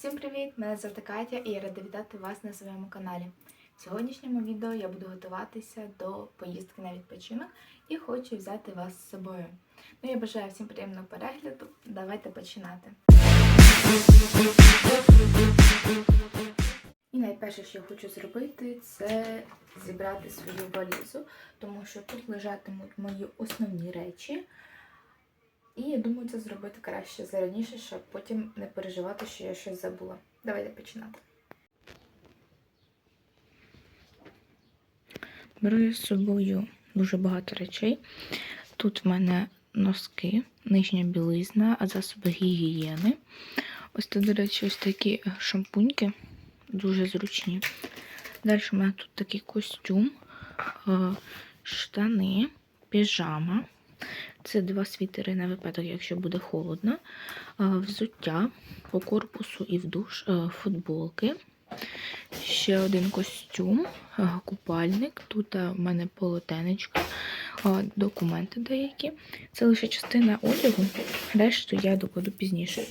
Всім привіт! Мене звати Катя і я рада вітати вас на своєму каналі. В сьогоднішньому відео я буду готуватися до поїздки на відпочинок і хочу взяти вас з собою. Ну я бажаю всім приємного перегляду. Давайте починати. І найперше, що я хочу зробити, це зібрати свою валізу, тому що тут лежатимуть мої основні речі. І я думаю, це зробити краще зараніше, щоб потім не переживати, що я щось забула. Давайте починати. Беру з собою дуже багато речей. Тут в мене носки, нижня білизна, а засоби гігієни. Ось тут, до речі, ось такі шампуньки, дуже зручні. Далі в мене тут такий костюм, е, штани, піжама. Це два світери на випадок, якщо буде холодно. Взуття по корпусу і в душ, футболки. Ще один костюм, купальник. Тут в мене полотенечко, документи деякі. Це лише частина одягу, решту я докладу пізніше.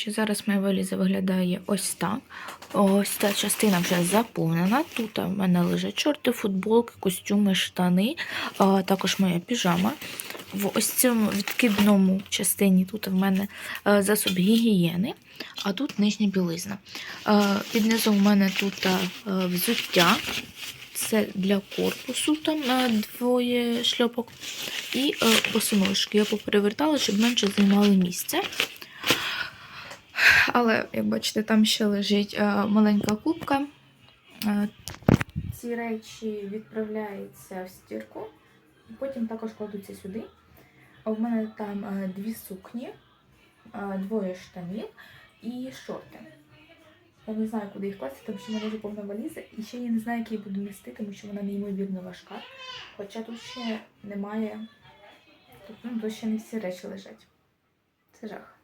Речі, зараз моя валіза виглядає ось так. Ось ця частина вже заповнена. Тут в мене лежать чорти, футболки, костюми, штани, а також моя піжама. В ось цьому відкидному частині тут в мене е, засоб гігієни, а тут нижня білизна. Е, Під низом в мене тут е, взуття. Це для корпусу, там двоє шльопок. І босоножки. Я поперевертала, щоб менше займали місце. Але, як бачите, там ще лежить е, маленька кубка. Е, ці речі відправляються в стірку, потім також кладуться сюди. В мене там е, дві сукні, двоє штанів і шорти. Я не знаю, куди їх класти, тому що в мене вже повна валіза. І ще я не знаю, як її буду нести, тому що вона неймовірно важка. Хоча тут ще немає. Тут, ну, тут ще не всі речі лежать. Це жах.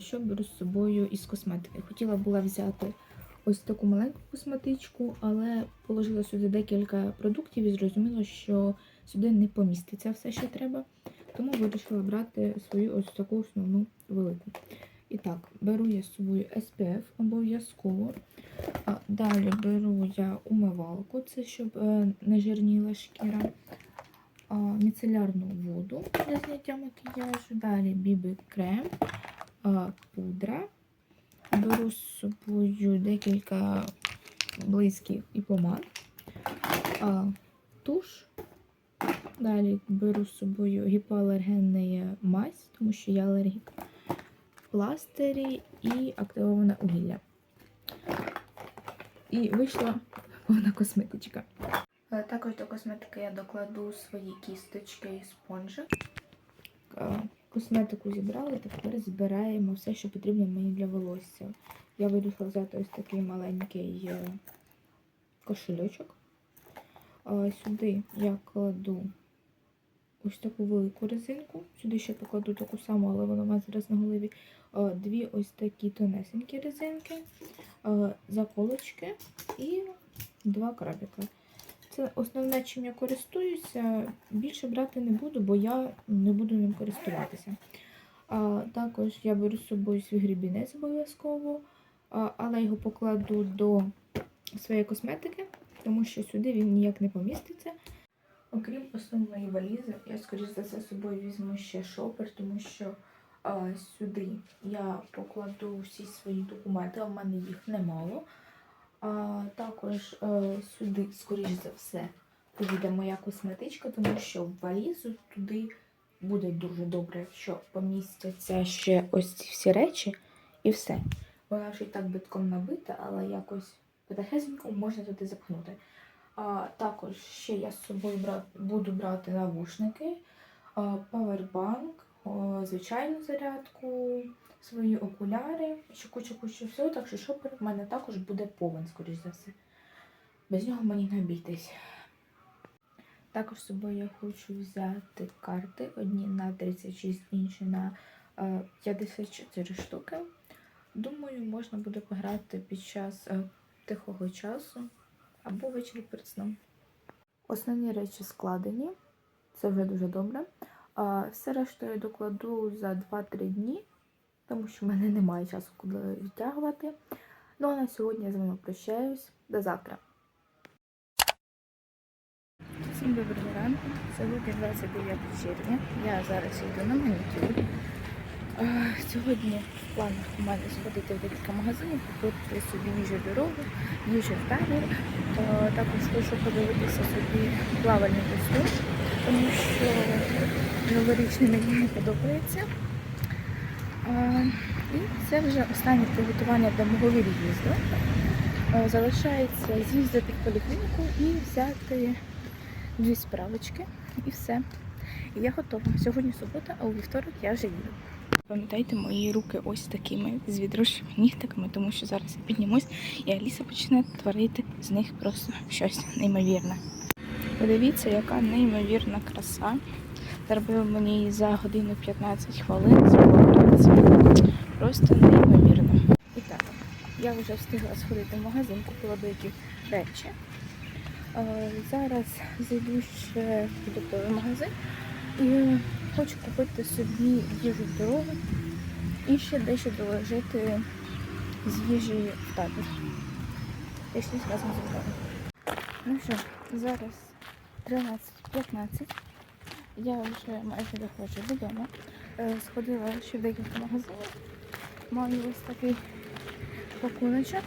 Що беру з собою із косметики. Хотіла була взяти ось таку маленьку косметичку, але положила сюди декілька продуктів і зрозуміла, що сюди не поміститься все, що треба. Тому вирішила брати свою ось таку основну велику. І так, беру я з собою SPF обов'язково. Далі беру я умивалку, це щоб е, не жирніла шкіра. Міцелярну воду для зняття макіяжу. Далі бібі крем, пудра. Беру з собою декілька близьких і помад. Туш. Далі беру з собою гіпоалергенний мазь, тому що я алергік. Пластирі і активоване вугілля. І вийшла повна косметичка. Е, Також до косметики я докладу свої кісточки і спонжик. Косметику зібрали, тепер збираємо все, що потрібно мені для волосся. Я вирішила взяти ось такий маленький е, кошельочок. Е, Сюди я кладу ось таку велику резинку. Сюди ще покладу таку саму, але вона у мене зараз на голові. Дві ось такі тонесенькі резинки, заколочки і два крабіка. Це основне, чим я користуюся. Більше брати не буду, бо я не буду ним користуватися. А, також я беру з собою свій грібінець обов'язково, але його покладу до своєї косметики, тому що сюди він ніяк не поміститься. Окрім основної валізи, я, скоріш за все, з собою візьму ще шопер, тому що а, сюди я покладу всі свої документи, а в мене їх немало. А також е, сюди, скоріш за все, поїде моя косметичка, тому що в валізу туди буде дуже добре, що помістяться ще ось ці всі речі і все. Вона і так битком набита, але якось потихесенько можна туди запхнути. А, також ще я з собою бра- буду брати навушники, павербанк, звичайну зарядку, свої окуляри, ще куча-куча всього, так що шопер в мене також буде повен, скоріш за все. Без нього мені не обійтись. Також з собою я хочу взяти карти. Одні на 36, інші на е, 54 штуки. Думаю, можна буде пограти під час е, тихого часу або ввечері перед сном. Основні речі складені, це вже дуже добре. Все решту я докладу за 2-3 дні, тому що в мене немає часу куди відтягувати. Ну а на сьогодні я з вами прощаюсь. До завтра. Всім доброго ранку. Сьогодні 29 червня. Я зараз йду на манікюр. Сьогодні в планах у мене сходити в декілька магазинів, купити собі їжу дорогу, їжу в табір. Також хочу подивитися собі плавальний костюм, тому що новорічний мені не подобається. І це вже останнє приготування до мого від'їзду. Залишається з'їздити в поліклініку і взяти дві справочки і все. І я готова. Сьогодні субота, а у вівторок я вже їду. Пам'ятайте, мої руки ось такими з відросшими нігтиками, тому що зараз я піднімусь і Аліса почне творити з них просто щось неймовірне. Подивіться, яка неймовірна краса. Зробив мені за годину 15 хвилин з. Просто неймовірно. І так, я вже встигла сходити в магазин, купила деякі речі. Е, Зараз зайду ще в продуктовий магазин і хочу купити собі їжу в дорогу і ще дещо доложити з їжі в табір. Пішли разом зі мною. Ну що, зараз 13.15. Я вже майже доходжу додому. Е, Сходила ще в декілька магазинів. Маю ось такий пакуночок.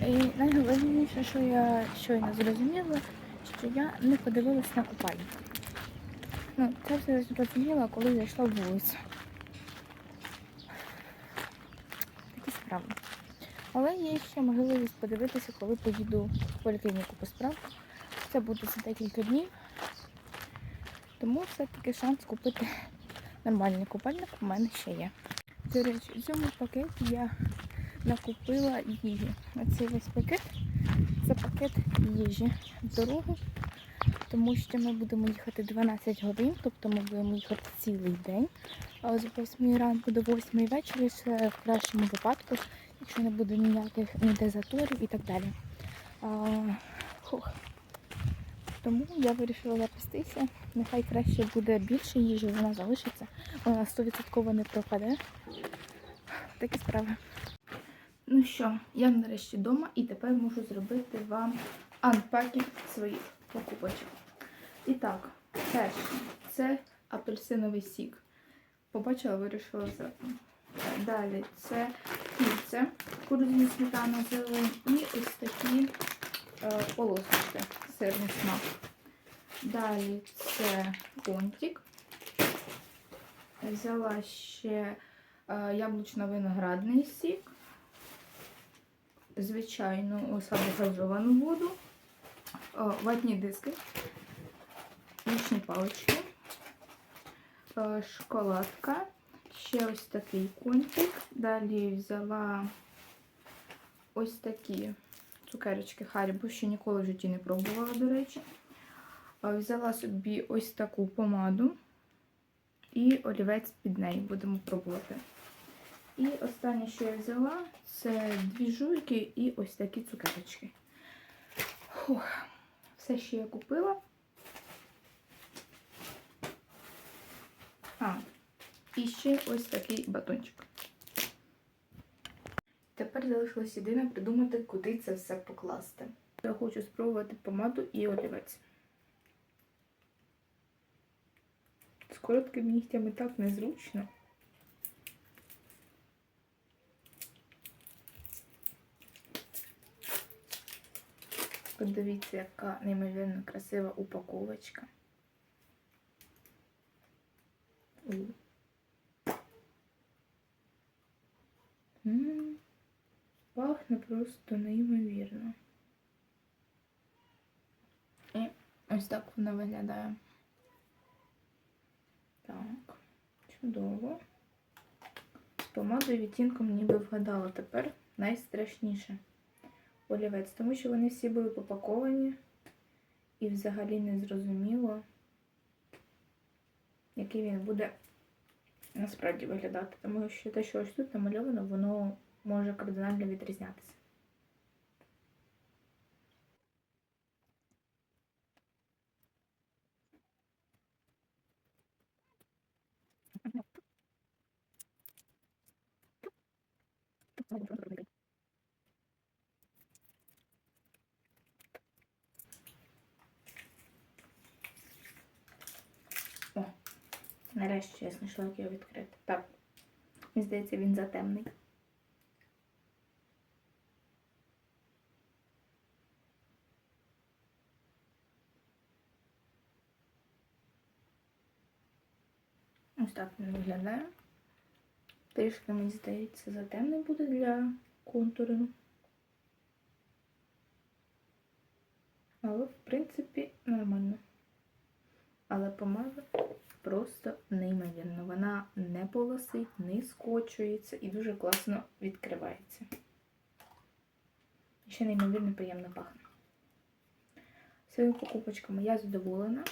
І найголовніше, що я щойно зрозуміла, що я не подивилась на купальник. Ну, це все зрозуміла, коли зайшла вулицю. Такі справи. Але є ще можливість подивитися, коли поїду в поліклініку по справку. Це буде за декілька днів. Тому все-таки шанс купити нормальний купальник у мене ще є. До речі, в цьому пакеті я накупила їжі. Оцей весь пакет це пакет їжі в дорогу, тому що ми будемо їхати 12 годин, тобто ми будемо їхати цілий день. З 8 ранку до 8 вечора це в кращому випадку, якщо не буде ніяких ніде заторів і так далі. А, хух. Тому я вирішила запастися. Нехай краще буде більше їжі, вона залишиться. Вона 100% не пропаде. Такі справи. Ну що, я нарешті вдома і тепер можу зробити вам анпакінг своїх покупочок. І так, перше, це апельсиновий сік. Побачила, вирішила взяти. Далі це кільце, курдні сметана зелень і ось такі полосочки, сирний смак. Далі це понтик. Взяла ще е, яблучно-виноградний сік, звичайну газовану воду, е, ватні диски, вічні палички, е, шоколадка, ще ось такий контик. Далі взяла ось такі цукерочки Харібо, ще ніколи в житті не пробувала, до речі. Взяла собі ось таку помаду і олівець під неї будемо пробувати. І останнє, що я взяла, це дві жуйки і ось такі цукерочки. Фух. Все, що я купила. А, і ще ось такий батончик. Тепер залишилось єдине придумати, куди це все покласти. Я хочу спробувати помаду і олівець. З короткими нігтями так незручно. Подивіться, яка неймовірно красива упаковочка. У. М, Пахне просто неймовірно. І ось так вона виглядає. Так, чудово. З помадою відтінком ніби вгадала. Тепер найстрашніше олівець, тому що вони всі були попаковані і взагалі не зрозуміло, який він буде насправді виглядати. Тому що те, що ось тут намальовано, воно може кардинально відрізнятися. О, нарешті я знайшла, як його відкрити. Так, мені здається, він затемний. Ось так він виглядає. Трішки, мені здається, затемний буде для контуру. Але, в принципі, нормально. Але помада просто неймовірна. Вона не полосить, не скочується і дуже класно відкривається. І ще неймовірно приємно пахне. Своїми покупочками я задоволена.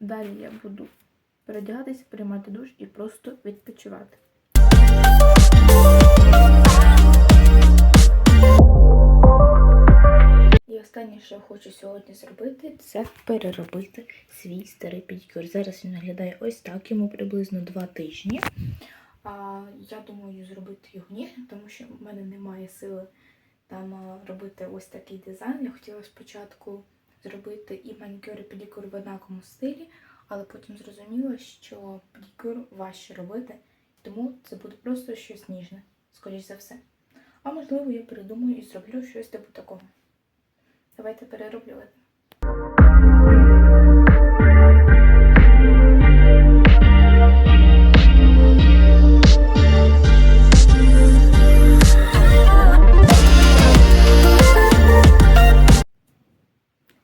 Далі я буду передягатися, приймати душ і просто відпочивати. І останнє, що я хочу сьогодні зробити, це переробити свій старий педикюр. Зараз він виглядає ось так, йому приблизно два тижні. А, я думаю зробити його ніжним, тому що в мене немає сили там робити ось такий дизайн. Я хотіла спочатку зробити і манікюр, і педикюр в однаковому стилі, але потім зрозуміла, що педикюр важче робити, тому це буде просто щось ніжне, скоріш за все. А можливо, я передумаю і зроблю щось типу такого. Давайте перероблювати.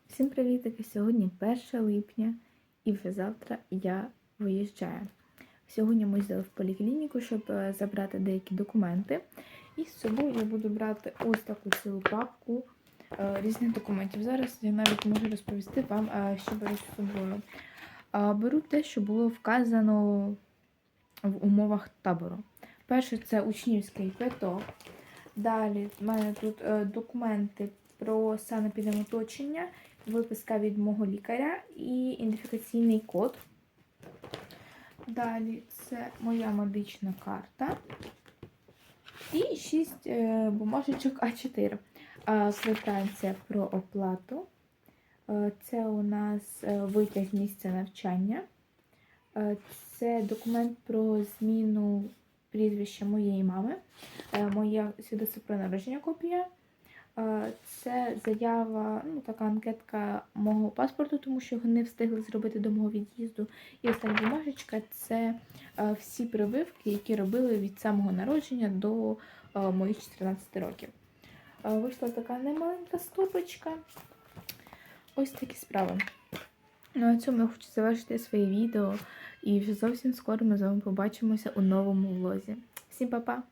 Всім привітики! Сьогодні 1 липня і вже завтра я виїжджаю. Сьогодні ми їздили в поліклініку, щоб е, забрати деякі документи. І з собою я буду брати ось таку цілу папку е, різних документів. Зараз я навіть можу розповісти вам, е, що беру з собою. Беру те, що було вказано в умовах табору. Перше, це учнівський квиток. Далі в мене тут документи про санепідемоточення, виписка від мого лікаря і ідентифікаційний код. Далі це моя медична карта. І 6 е, бумажечок А4. Е, квитанція про оплату. Е, це у нас е, витяг з місця навчання. Це документ про зміну прізвища моєї мами. Моя свідоцтво про народження копія. Е, Це заява, ну така анкетка мого паспорту, тому що його не встигли зробити до мого від'їзду. І остання бумажечка це е, всі прививки, які робили від самого народження до е, моїх 14 років. Вийшла така немаленька стопочка. Ось такі справи. Ну, а цьому я хочу завершити своє відео. І вже зовсім скоро ми з вами побачимося у новому влозі. Всім па-па!